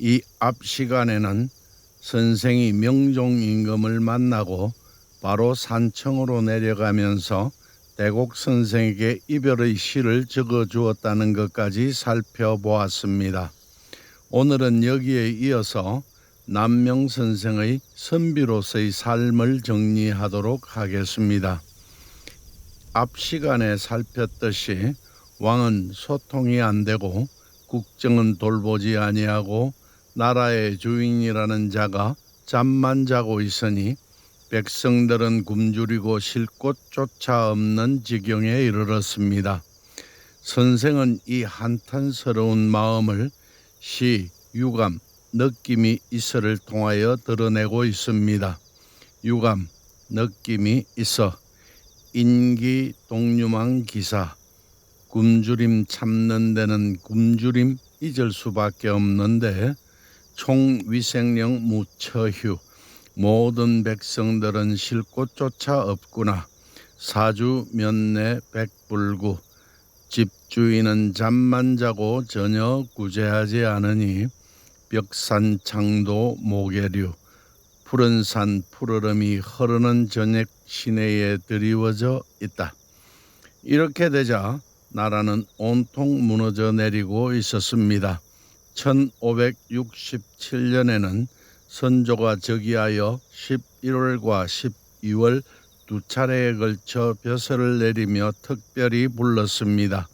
이 앞 시간에는 선생이 명종 임금을 만나고 바로 산청으로 내려가면서 대곡 선생에게 이별의 시를 적어 주었다는 것까지 살펴보았습니다. 오늘은 여기에 이어서 남명 선생의 선비로서의 삶을 정리하도록 하겠습니다. 앞 시간에 살폈듯이 왕은 소통이 안 되고 국정은 돌보지 아니하고 나라의 주인이라는 자가 잠만 자고 있으니 백성들은 굶주리고 쉴 곳조차 없는 지경에 이르렀습니다. 선생은 이 한탄스러운 마음을 시, 유감, 느낌이 있어를 통하여 드러내고 있습니다. 유감, 느낌이 있어 인기 동유망 기사 굶주림 참는 데는 굶주림 잊을 수밖에 없는데 총위생령 무처휴 모든 백성들은 쉴 곳조차 없구나 사주 면내 백불구 집주인은 잠만 자고 전혀 구제하지 않으니 벽산 창도 모계류 푸른 산 푸르름이 흐르는 저녁 시내에 드리워져 있다. 이렇게 되자 나라는 온통 무너져 내리고 있었습니다. 1567년에는 선조가 즉위하여 11월과 12월 두 차례에 걸쳐 벼슬을 내리며 특별히 불렀습니다.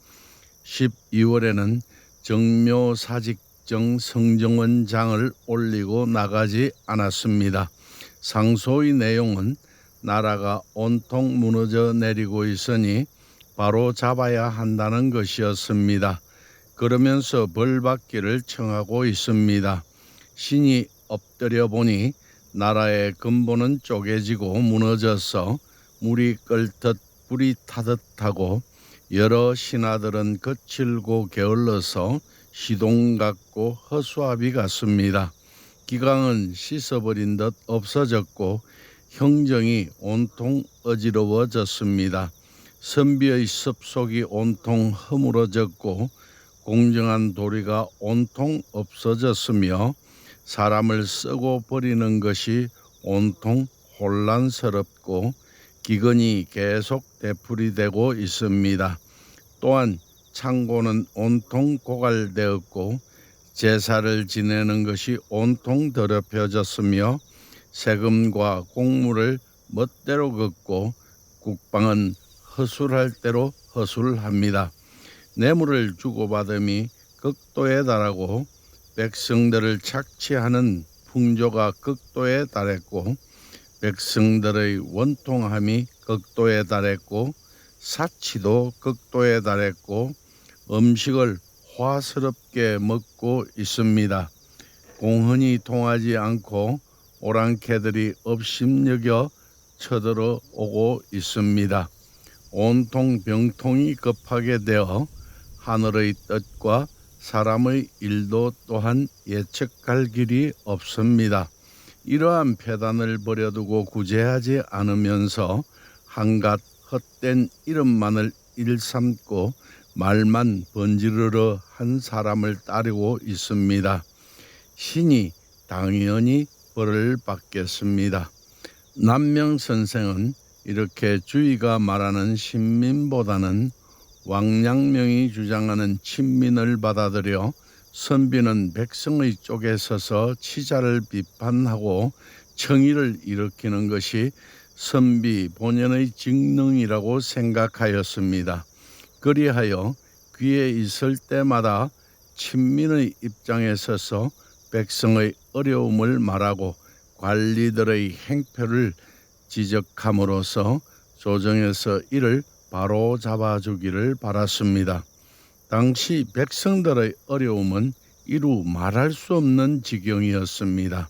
12월에는 정묘사직정 성정원 장을 올리고 나가지 않았습니다. 상소의 내용은 나라가 온통 무너져 내리고 있으니 바로 잡아야 한다는 것이었습니다. 그러면서 벌 받기를 청하고 있습니다. 신이 엎드려 보니 나라의 근본은 쪼개지고 무너져서 물이 끓듯 불이 타듯하고 여러 신하들은 거칠고 게을러서 시동 같고 허수아비 같습니다. 기강은 씻어버린 듯 없어졌고 형정이 온통 어지러워졌습니다. 선비의 습속이 온통 허물어졌고 공정한 도리가 온통 없어졌으며 사람을 쓰고 버리는 것이 온통 혼란스럽고 기근이 계속 되풀이되고 있습니다. 또한 창고는 온통 고갈되었고 제사를 지내는 것이 온통 더럽혀졌으며 세금과 공물을 멋대로 걷고 국방은 허술할 대로 허술합니다. 뇌물을 주고받음이 극도에 달하고 백성들을 착취하는 풍조가 극도에 달했고 백성들의 원통함이 극도에 달했고 사치도 극도에 달했고 음식을 화스럽게 먹고 있습니다. 공헌이 통하지 않고 오랑캐들이 업심여겨 쳐들어 오고 있습니다. 온통 병통이 급하게 되어 하늘의 뜻과 사람의 일도 또한 예측할 길이 없습니다. 이러한 폐단을 버려두고 구제하지 않으면서 한갓 헛된 이름만을 일삼고 말만 번지르르 한 사람을 따르고 있습니다. 신이 당연히 벌을 받겠습니다. 남명 선생은 이렇게 주의가 말하는 신민보다는 왕량명이 주장하는 친민을 받아들여 선비는 백성의 쪽에 서서 치자를 비판하고 청의를 일으키는 것이 선비 본연의 직능이라고 생각하였습니다. 그리하여 귀에 있을 때마다 친민의 입장에 서서 백성의 어려움을 말하고 관리들의 행표를 지적함으로써 조정에서 이를 바로 잡아주기를 바랐습니다. 당시 백성들의 어려움은 이루 말할 수 없는 지경이었습니다.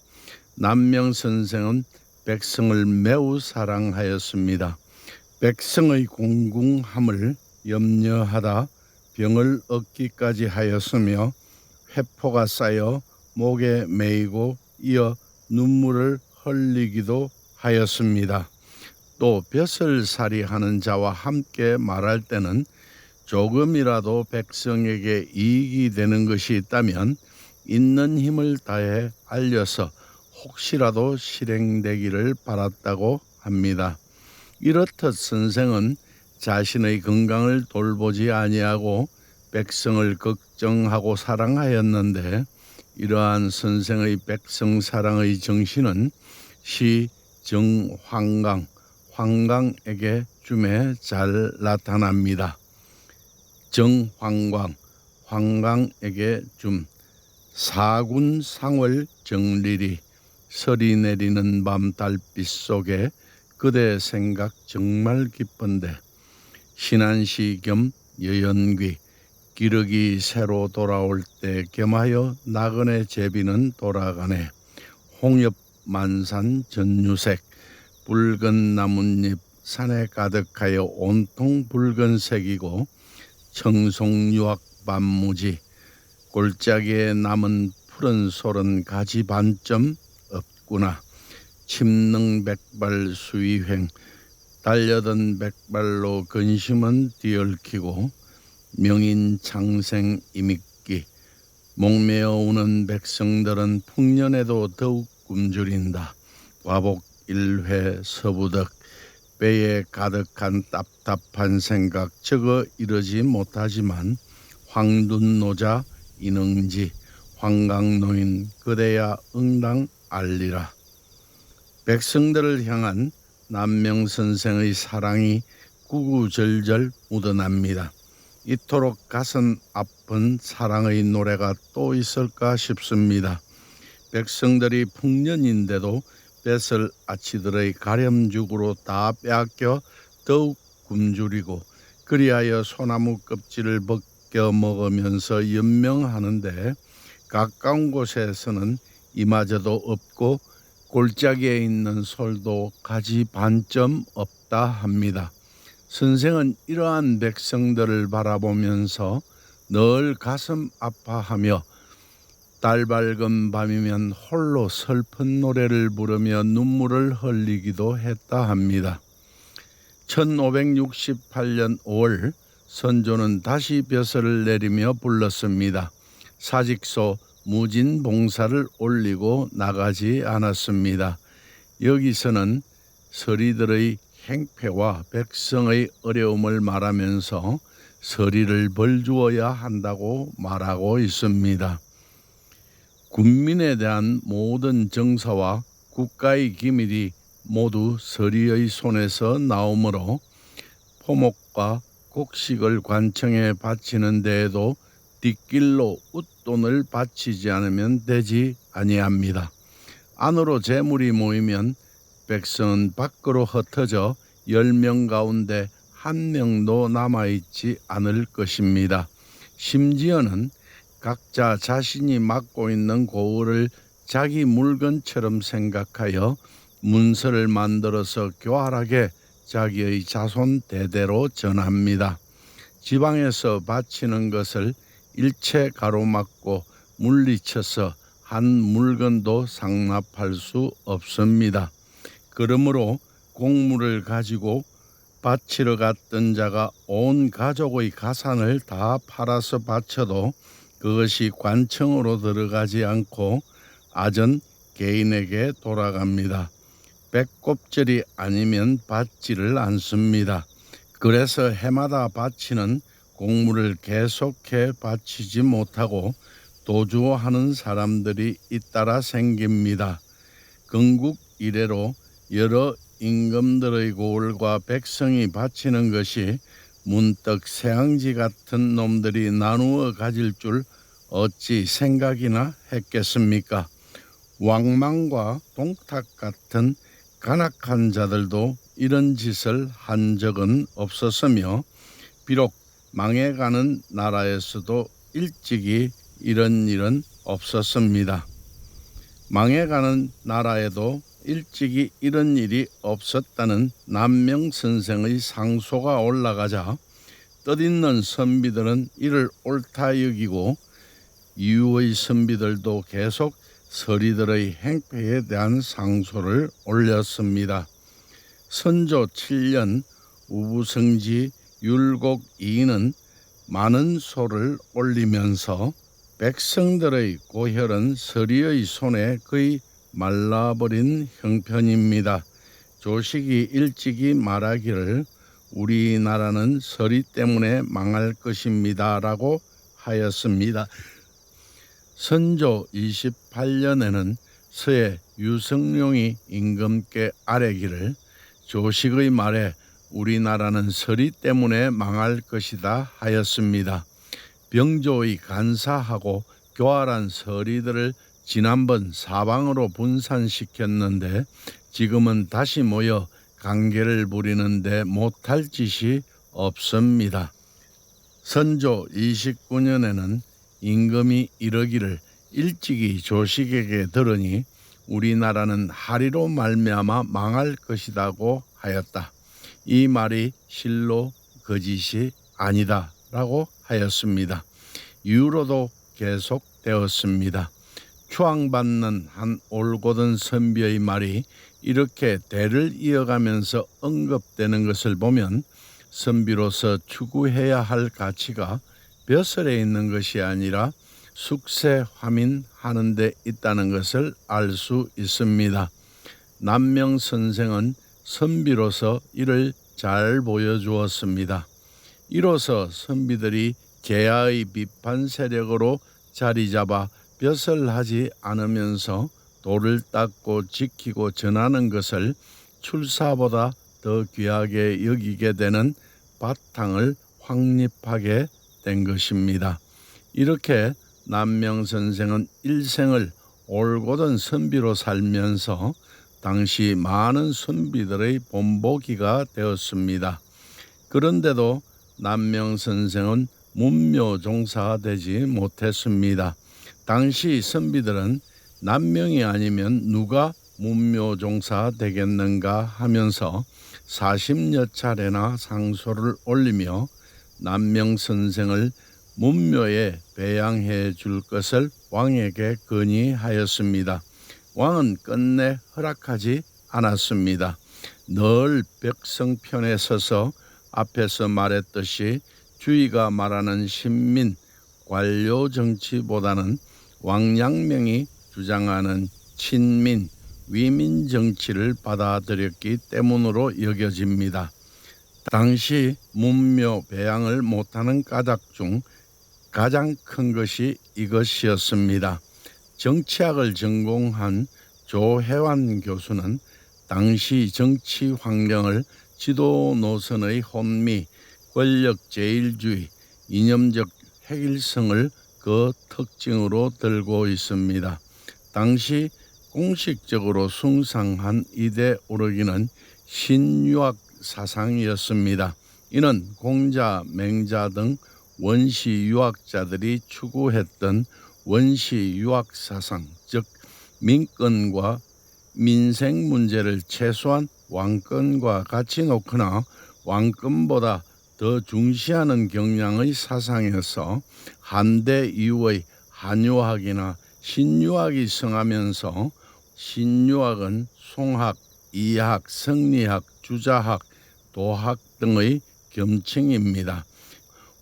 남명 선생은 백성을 매우 사랑하였습니다. 백성의 공궁함을 염려하다 병을 얻기까지 하였으며 회포가 쌓여 목에 매이고 이어 눈물을 흘리기도 하였습니다. 또 벼슬 살이 하는 자와 함께 말할 때는 조금이라도 백성에게 이익이 되는 것이 있다면 있는 힘을 다해 알려서 혹시라도 실행되기를 바랐다고 합니다. 이렇듯 선생은 자신의 건강을 돌보지 아니하고 백성을 걱정하고 사랑하였는데 이러한 선생의 백성 사랑의 정신은 시 정황강 황강에게 줌에 잘 나타납니다. 정황광 황강에게 줌. 사군 상월 정리리 설이 내리는 밤 달빛 속에 그대 생각 정말 기쁜데. 신안시 겸 여연귀 기러기 새로 돌아올 때 겸하여 나그네 제비는 돌아가네. 홍엽 만산 전유색 붉은 나뭇잎 산에 가득하여 온통 붉은색이고 청송유학 반무지 골짜기에 남은 푸른 솔은 가지 반점 없구나. 침능 백발 수위횡 달려든 백발로 근심은 뒤얽히고 명인 창생 이믹기 목매어 우는 백성들은 풍년에도 더욱 굶주린다. 와복 일회 서부덕 배에 가득한 답답한 생각 적어 이르지 못하지만 황둔노자 인응지 황강노인 그대야 응당 알리라 백성들을 향한 남명 선생의 사랑이 구구절절 묻어납니다. 이토록 가슴 아픈 사랑의 노래가 또 있을까 싶습니다. 백성들이 풍년인데도 뱃을 아치들의 가렴죽으로 다 빼앗겨 더욱 굶주리고 그리하여 소나무 껍질을 벗겨 먹으면서 연명하는데 가까운 곳에서는 이마저도 없고 골짜기에 있는 솔도 가지 반점 없다 합니다. 선생은 이러한 백성들을 바라보면서 늘 가슴 아파하며 달 밝은 밤이면 홀로 슬픈 노래를 부르며 눈물을 흘리기도 했다 합니다. 1568년 5월 선조는 다시 벼슬을 내리며 불렀습니다. 사직서 무진 봉사를 올리고 나가지 않았습니다. 여기서는 서리들의 행패와 백성의 어려움을 말하면서 서리를 벌주어야 한다고 말하고 있습니다. 군민에 대한 모든 정사와 국가의 기밀이 모두 서리의 손에서 나오므로 포목과 곡식을 관청에 바치는 데에도 뒷길로 웃돈을 바치지 않으면 되지 아니합니다. 안으로 재물이 모이면 백성은 밖으로 흩어져 열 명 가운데 한 명도 남아있지 않을 것입니다. 심지어는 각자 자신이 맡고 있는 고을을 자기 물건처럼 생각하여 문서를 만들어서 교활하게 자기의 자손 대대로 전합니다. 지방에서 바치는 것을 일체 가로막고 물리쳐서 한 물건도 상납할 수 없습니다. 그러므로 공물을 가지고 바치러 갔던 자가 온 가족의 가산을 다 팔아서 바쳐도 그것이 관청으로 들어가지 않고 아전 개인에게 돌아갑니다. 배꼽절이 아니면 받지를 않습니다. 그래서 해마다 바치는 공물을 계속해 바치지 못하고 도주하는 사람들이 잇따라 생깁니다. 건국 이래로 여러 임금들의 고을과 백성이 바치는 것이 문득 새앙지 같은 놈들이 나누어 가질 줄 어찌 생각이나 했겠습니까? 왕망과 동탁 같은 간악한 자들도 이런 짓을 한 적은 없었으며 비록 망해가는 나라에서도 일찍이 이런 일은 없었습니다. 망해가는 나라에도 일찍이 이런 일이 없었다는 남명 선생의 상소가 올라가자 뜻있는 선비들은 이를 옳다 여기고 이후의 선비들도 계속 서리들의 행패에 대한 상소를 올렸습니다. 선조 7년 우부성지 율곡 이인은 많은 소를 올리면서 백성들의 고혈은 서리의 손에 거의 말라버린 형편입니다. 조식이 일찍이 말하기를 우리나라는 서리 때문에 망할 것입니다 라고 하였습니다. 선조 28년에는 서해 유성룡이 임금께 아뢰기를 조식의 말에 우리나라는 서리 때문에 망할 것이다 하였습니다. 병조의 간사하고 교활한 서리들을 지난번 사방으로 분산시켰는데 지금은 다시 모여 관계를 부리는데 못할 짓이 없습니다. 선조 29년에는 임금이 이러기를 일찍이 조식에게 들으니 우리나라는 하리로 말미암아 망할 것이다고 하였다. 이 말이 실로 거짓이 아니다라고 하였습니다. 이후로도 계속되었습니다. 추앙받는 한 올곧은 선비의 말이 이렇게 대를 이어가면서 언급되는 것을 보면 선비로서 추구해야 할 가치가 벼슬에 있는 것이 아니라 숙세 화민하는 데 있다는 것을 알 수 있습니다. 남명 선생은 선비로서 이를 잘 보여주었습니다. 이로써 선비들이 개야의 비판 세력으로 자리 잡아 벼슬 하지 않으면서 돌을 닦고 지키고 전하는 것을 출사보다 더 귀하게 여기게 되는 바탕을 확립하게 된 것입니다. 이렇게 남명 선생은 일생을 올곧은 선비로 살면서 당시 많은 선비들의 본보기가 되었습니다. 그런데도 남명 선생은 문묘 종사가 되지 못했습니다. 당시 선비들은 남명이 아니면 누가 문묘 종사 되겠는가 하면서 40여 차례나 상소를 올리며 남명 선생을 문묘에 배양해 줄 것을 왕에게 건의하였습니다. 왕은 끝내 허락하지 않았습니다. 늘 백성 편에 서서 앞에서 말했듯이 주의가 말하는 신민 관료 정치보다는 왕양명이 주장하는 친민 위민 정치를 받아들였기 때문으로 여겨집니다. 당시 문묘 배양을 못하는 까닭 중 가장 큰 것이 이것이었습니다. 정치학을 전공한 조혜환 교수는 당시 정치 환경을 지도 노선의 혼미, 권력 제일주의, 이념적 핵일성을 그 특징으로 들고 있습니다. 당시 공식적으로 숭상한 이데올로기는 신유학 사상이었습니다. 이는 공자, 맹자 등 원시 유학자들이 추구했던 원시 유학 사상, 즉 민권과 민생 문제를 최소한 왕권과 같이 놓거나 왕권보다 더 중시하는 경향의 사상에서 한대 이후의 한유학이나 신유학이 성하면서 신유학은 송학, 이학, 성리학, 주자학, 도학 등의 겸칭입니다.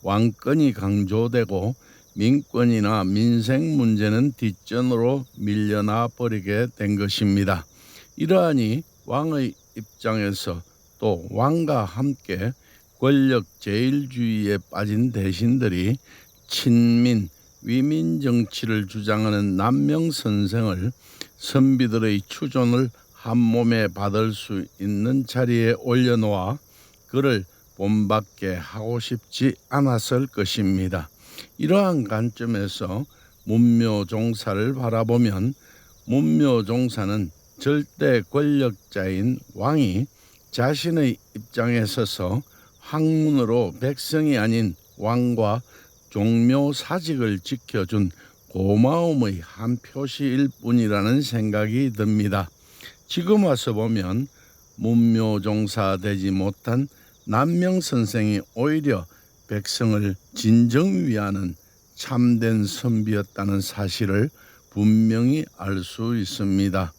왕권이 강조되고 민권이나 민생 문제는 뒷전으로 밀려나 버리게 된 것입니다. 이러하니 왕의 입장에서 또 왕과 함께 권력 제일주의에 빠진 대신들이 친민, 위민 정치를 주장하는 남명 선생을 선비들의 추존을 한 몸에 받을 수 있는 자리에 올려놓아 그를 본받게 하고 싶지 않았을 것입니다. 이러한 관점에서 문묘 종사를 바라보면 문묘 종사는 절대 권력자인 왕이 자신의 입장에 서서 학문으로 백성이 아닌 왕과 종묘 사직을 지켜준 고마움의 한 표시일 뿐이라는 생각이 듭니다. 지금 와서 보면 문묘 종사 되지 못한 남명 선생이 오히려 백성을 진정 위하는 참된 선비였다는 사실을 분명히 알 수 있습니다.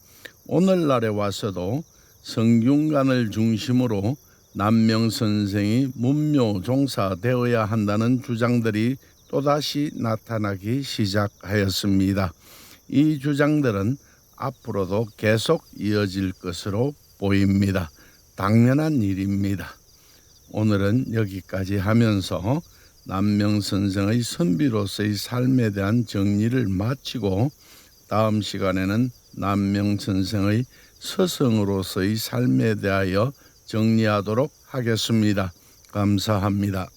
오늘날에 와서도 성균관을 중심으로 남명 선생이 문묘 종사 되어야 한다는 주장들이 또다시 나타나기 시작하였습니다. 이 주장들은 앞으로도 계속 이어질 것으로 보입니다. 당연한 일입니다. 오늘은 여기까지 하면서 남명 선생의 선비로서의 삶에 대한 정리를 마치고 다음 시간에는 남명 선생의 서성으로서의 삶에 대하여 정리하도록 하겠습니다. 감사합니다.